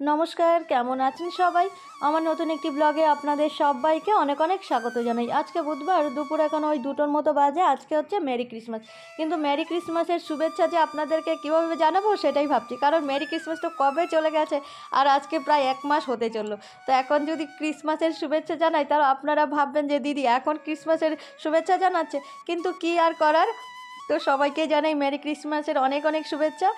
নমস্কার, কেমন আছেন সবাই? আমার নতুন একটি ব্লগে আপনাদের সবাইকে অনেক অনেক স্বাগত জানাই। আজকে বুধবার, দুপুর এখন ওই দুটোর মতো বাজে, আজকে হচ্ছে মেরি ক্রিসমাস। কিন্তু মেরি ক্রিসমাসের শুভেচ্ছা যে আপনাদেরকে কীভাবে জানাব সেটাই ভাবছি, কারণ মেরি ক্রিসমাস তো কবে চলে গেছে আর আজকে প্রায় এক মাস হতে চলল। তো এখন যদি ক্রিসমাসের শুভেচ্ছা জানাই, তাহলে আপনারা ভাববেন যে, দিদি, এখন ক্রিসমাসের শুভেচ্ছা জানাচ্ছে। কিন্তু কি আর করার? তো সবাইকে জানাই মেরি ক্রিসমাসের অনেক অনেক শুভেচ্ছা।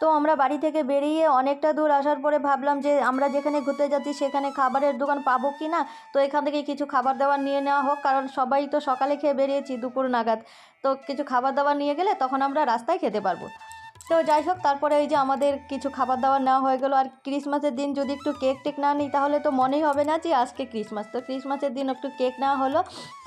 তো আমরা বাড়ি থেকে বেরিয়ে অনেকটা দূর আসার পরে ভাবলাম যে আমরা যেখানে ঘুরতে যাচ্ছি সেখানে খাবারের দোকান পাবো কি না? তো এখান থেকে কিছু খাবার দাবার নিয়ে নেওয়া হোক, কারণ সবাই তো সকালে খেয়ে বেরিয়েছি দুপুর নাগাদ। তো কিছু খাবার দাবার নিয়ে গেলে তখন আমরা রাস্তায় খেতে পারব। তো যাই হোক, তারপরে এই যে আমাদের কিছু খাবার দাবার নেওয়া হয়ে গেলো। আর ক্রিসমাসের দিন যদি একটু কেক টেক না নিই, তাহলে তো মনেই হবে না যে আজকে ক্রিসমাস। তো ক্রিসমাসের দিন একটু কেক নেওয়া হলো।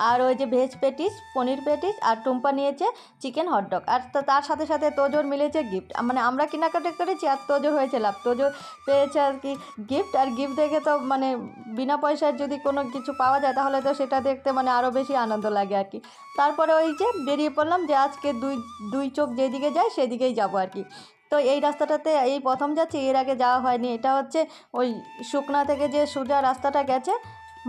আর ওই যে ভেজ পেটিস, পনির পেটিস আর টুম্পা নিয়েছে চিকেন হটডগ আর তার সাথে সাথে তোজোর মিলেছে গিফট। মানে আমরা কেনাকাটা করেছি আর তোজোর হয়েছে লাভ। তোজো পেয়েছে আর কি গিফট। আর গিফট দেখে তো মানে বিনা পয়সার যদি কোনো কিছু পাওয়া যায়, তাহলে তো সেটা দেখতে মানে আরও বেশি আনন্দ লাগে আর কি। তারপরে ওই যে বেরিয়ে পড়লাম যে আজকে দুই দুই চোখ যেদিকে যায়, সেদিকেই যাব আর কি তো এই রাস্তাটাতে এই প্রথম যাচ্ছি, এর আগে যাওয়া হয়নি। এটা হচ্ছে ওই শুকনা থেকে যে সোজা রাস্তাটা গেছে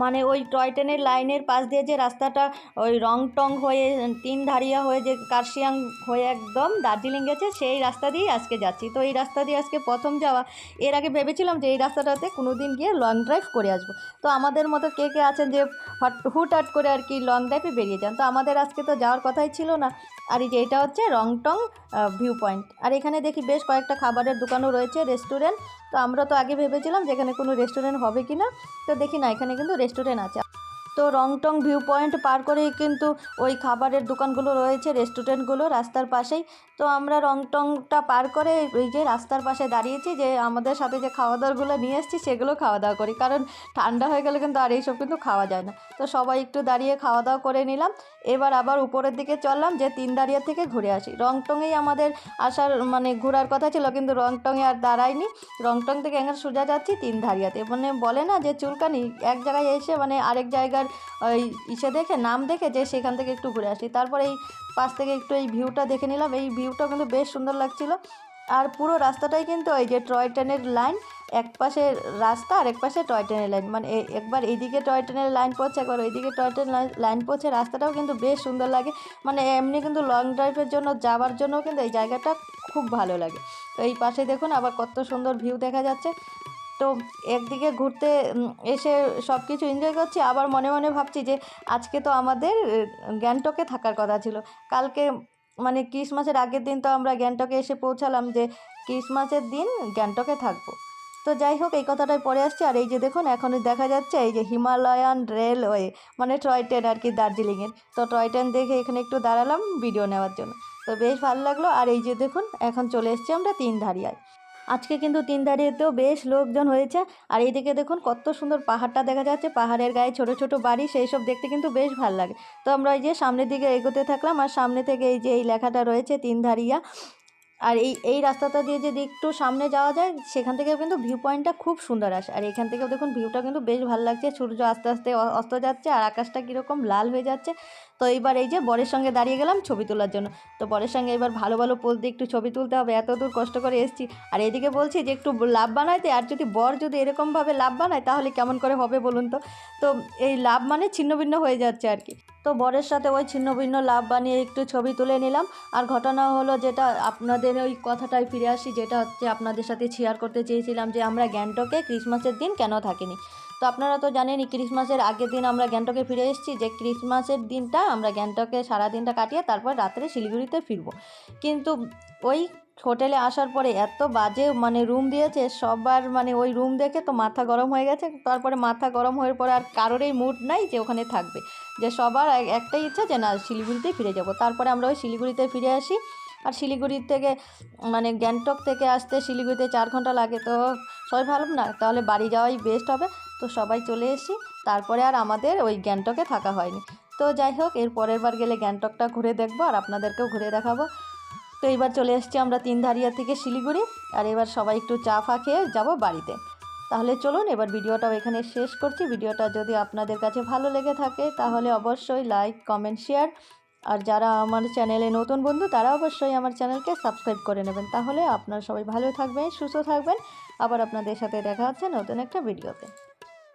মানে ওই টয় ট্রেনের লাইনের পাশ দিয়ে যে রাস্তাটা, ওই রং টং হয়ে, তিন ধারিয়া হয়ে যে কার্শিয়াং হয়ে একদম দার্জিলিং গেছে, সেই রাস্তা দিয়েই আজকে যাচ্ছি। তো এই রাস্তা দিয়ে আজকে প্রথম যাওয়া। এর আগে ভেবেছিলাম যে এই রাস্তাটাতে কোনো দিন গিয়ে লং ড্রাইভ করে আসব। তো আমাদের মতো কে কে আছেন যে হট, হুটহাট করে আর কি লং ড্রাইভে বেরিয়ে যান। তো আমাদের আজকে তো যাওয়ার কথাই ছিল না। আর এই যে এটা হচ্ছে রংটং ভিউ পয়েন্ট আর এখানে দেখি বেশ কয়েকটা খাবারের দোকানও রয়েছে রেস্টুরেন্ট তো আমরা তো আগে ভেবেছিলাম যে এখানে কোনো রেস্টুরেন্ট হবে কি না তো দেখি না, এখানে কিন্তু রেস্টুরেন্ট আছে। তো রংটং ভিউ পয়েন্ট পার করেই কিন্তু ওই খাবারের দোকানগুলো রয়েছে রেস্টুরেন্টগুলো রাস্তার পাশেই। তো আমরা রংটংটা পার করে ওই যে রাস্তার পাশে দাঁড়িয়েছি যে আমাদের সাথে যে খাওয়া দাওয়াগুলো নিয়ে এসেছি, সেগুলো খাওয়া দাওয়া করি। কারণ ঠান্ডা হয়ে গেলে কিন্তু আর এইসব কিন্তু খাওয়া যায় না। তো সবাই একটু দাঁড়িয়ে খাওয়া দাওয়া করে নিলাম। এবার আবার উপরের দিকে চললাম, যে তিন দাঁড়িয়ে থেকে ঘুরে আসি। রংটংয়েই আমাদের আসার মানে ঘোরার কথা ছিল, কিন্তু রংটংয়ে আর দাঁড়ায়নি রংটং থেকে এখানে সোজা যাচ্ছি তিন ধারিয়াতে। মানে বলে না যে চুলকানি, এক জায়গায় এসে মানে আরেক জায়গার ওই ইসে দেখে, নাম দেখে যে সেখান থেকে একটু ঘুরে আসি। তারপরে এই পাশ থেকে একটু এই ভিউটা দেখে নিলাম। এই ভিউটা কিন্তু বেশ সুন্দর লাগছিল। আর পুরো রাস্তাটাই কিন্তু ওই যে টয় ট্রেনের লাইন, এক পাশে রাস্তা আর এক পাশে টয় ট্রেনের লাইন। মানে একবার এইদিকে টয় ট্রেনের লাইন পড়ছে, একবার ওইদিকে টয় ট্রেন লাইন পড়ছে, রাস্তাটাও কিন্তু বেশ সুন্দর লাগে। মানে এমনি কিন্তু লং ড্রাইভের জন্য, যাওয়ার জন্য কিন্তু এই জায়গাটা খুব ভালো লাগে। তো এই পাশে দেখুন আবার কত সুন্দর ভিউ দেখা যাচ্ছে। তো একদিকে ঘুরতে এসে সব কিছু এনজয় করছি। আবার মনে মনে ভাবছি যে, আজকে তো আমাদের গ্যাংটকে থাকার কথা ছিল। কালকে মানে ক্রিসমাসের আগের দিন তো আমরা গ্যাংটকে এসে পৌঁছালাম যে ক্রিসমাসের দিন গ্যাংটকে থাকব। তো যাই হোক, এই কথাটাই পরে আসছে। আর এই যে দেখুন এখন দেখা যাচ্ছে এই যে হিমালয়ান রেলওয়ে মানে টয় ট্রেন আর কি দার্জিলিংয়ের। তো টয় ট্রেন দেখে এখানে একটু দাঁড়ালাম ভিডিও নেওয়ার জন্য। তো বেশ ভালো লাগল। আর এই যে দেখুন, এখন চলে এসছি আমরা তিন ধারিয়ায় আজকে কিন্তু তিন দাঁড়িয়েতেও বেশ লোকজন হয়েছে। আর এইদিকে দেখুন, কত সুন্দর পাহাড়টা দেখা যাচ্ছে। পাহাড়ের গায়ে ছোট ছোট বাড়ি, সেই সব দেখতে কিন্তু বেশ ভালো লাগে তো আমরা এই যে সামনের দিকে এগোতে থাকলাম। আর সামনে থেকে এই যে এই লেখাটা রয়েছে তিন ধারিয়া আর এই এই রাস্তাটা দিয়ে যদি একটু সামনে যাওয়া যায়, সেখান থেকেও কিন্তু ভিউ পয়েন্টটা খুব সুন্দর আসে। আর এখান থেকেও দেখুন ভিউটা কিন্তু বেশ ভালো লাগছে। সূর্য আস্তে আস্তে অস্ত যাচ্ছে আর আকাশটা কীরকম লাল হয়ে যাচ্ছে। তো এইবার এই যে বরের সঙ্গে দাঁড়িয়ে গেলাম ছবি তোলার জন্য। তো বরের সঙ্গে এবার ভালো ভালো পোজ দিয়ে একটু ছবি তুলতে হবে। এত দূর কষ্ট করে এসেছি। আর এদিকে বলছি যে একটু লাভ বানাইতে, আর যদি বর যদি এরকমভাবে লাভ বানায়, তাহলে কেমন করে হবে বলুন তো? তো এই লাভ মানে ছিন্ন ভিন্ন হয়ে যাচ্ছে আর কি। তো বরের সাথে ওই ছিন্ন ভিন্ন লাভ বানিয়ে একটু ছবি তুলে নিলাম। আর ঘটনা হলো যেটা আপনাদের ওই কথাটায় ফিরে আসি, যেটা হচ্ছে আপনাদের সাথে শেয়ার করতে চেয়েছিলাম যে আমরা গ্যাংটকে ক্রিসমাসের দিন কেন থাকিনি। তো আপনারা তো জানেনই ক্রিসমাসের আগের দিন আমরা গ্যাংটকে ফিরে এসেছি, যে ক্রিসমাসের দিনটা আমরা গ্যাংটকে সারা দিনটা কাটিয়ে তারপর রাত্রে শিলিগুড়িতে ফিরবো। কিন্তু ওই হোটেলে আসার পরে এত বাজে মানে রুম দিয়েছে, সবার মানে ওই রুম দেখে তো মাথা গরম হয়ে গেছে। তারপরে মাথা গরম হয়ে পরে আর কারোরই মুড নাই যে ওখানে থাকবে। যে সবার একটাই ইচ্ছা যে না শিলিগুড়িতেই ফিরে যাব। তারপরে আমরা ওই শিলিগুড়িতে ফিরে আসি। আর শিলিগুড়ির থেকে মানে গ্যাংটক থেকে আসতে শিলিগুড়িতে চার ঘণ্টা লাগে তো সবাই ভালো না, তাহলে বাড়ি যাওয়াই বেস্ট হবে। তো সবাই চলে এসি তারপরে আর আমাদের ওই গ্যাংটকে থাকা হয়নি। তো যাই হোক, এর পরের বার গেলে গ্যাংটকটা ঘুরে দেখব আর আপনাদেরকেও ঘুরে দেখাবো। তো এইবার চলে এসেছি আমরা তিন ধারিয়া থেকে শিলিগুড়ি, আর এবার সবাই একটু চা ফা খেয়ে যাব বাড়িতে। তাহলে চলুন, এবার ভিডিওটাও এখানে শেষ করছি। ভিডিওটা যদি আপনাদের কাছে ভালো লেগে থাকে, তাহলে অবশ্যই লাইক, কমেন্ট, শেয়ার, আর যারা আমার চ্যানেলে নতুন বন্ধু, তারা অবশ্যই আমার চ্যানেলকে সাবস্ক্রাইব করে নেবেন। তাহলে আপনারা সবাই ভালো থাকবেন, সুস্থ থাকবেন। আবার আপনাদের সাথে দেখা হচ্ছে নতুন একটা ভিডিওতে।